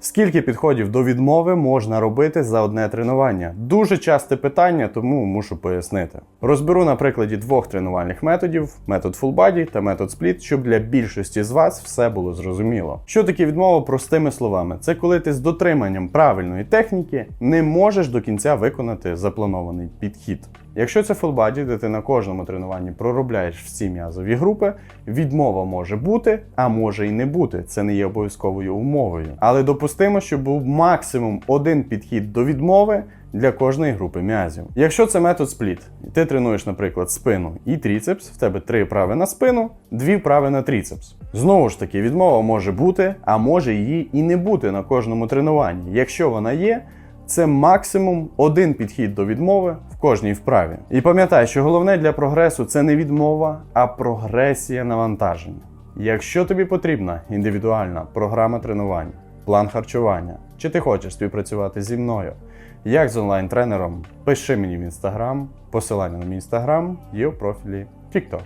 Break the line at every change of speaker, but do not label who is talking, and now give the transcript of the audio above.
Скільки підходів до відмови можна робити за одне тренування? Дуже часте питання, тому мушу пояснити. Розберу на прикладі двох тренувальних методів: метод Body та метод Split, щоб для більшості з вас все було зрозуміло. Що таке відмова простими словами? Це коли ти з дотриманням правильної техніки не можеш до кінця виконати запланований підхід. Якщо це body, де ти на кожному тренуванні проробляєш всі м'язові групи, відмова може бути, а може і не бути. Це не є обов'язковою умовою. Але допустимо, що був максимум один підхід до відмови для кожної групи м'язів. Якщо це метод спліт, ти тренуєш, наприклад, спину і тріцепс, в тебе три вправи на спину, дві вправи на тріцепс. Знову ж таки, відмова може бути, а може її і не бути на кожному тренуванні. Якщо вона є, це максимум один підхід до відмови в кожній вправі. І пам'ятай, що головне для прогресу це не відмова, а прогресія навантаження. Якщо тобі потрібна індивідуальна програма тренувань, план харчування, чи ти хочеш співпрацювати зі мною, як з онлайн-тренером, пиши мені в інстаграм, посилання на мій інстаграм є у профілі. TikTok.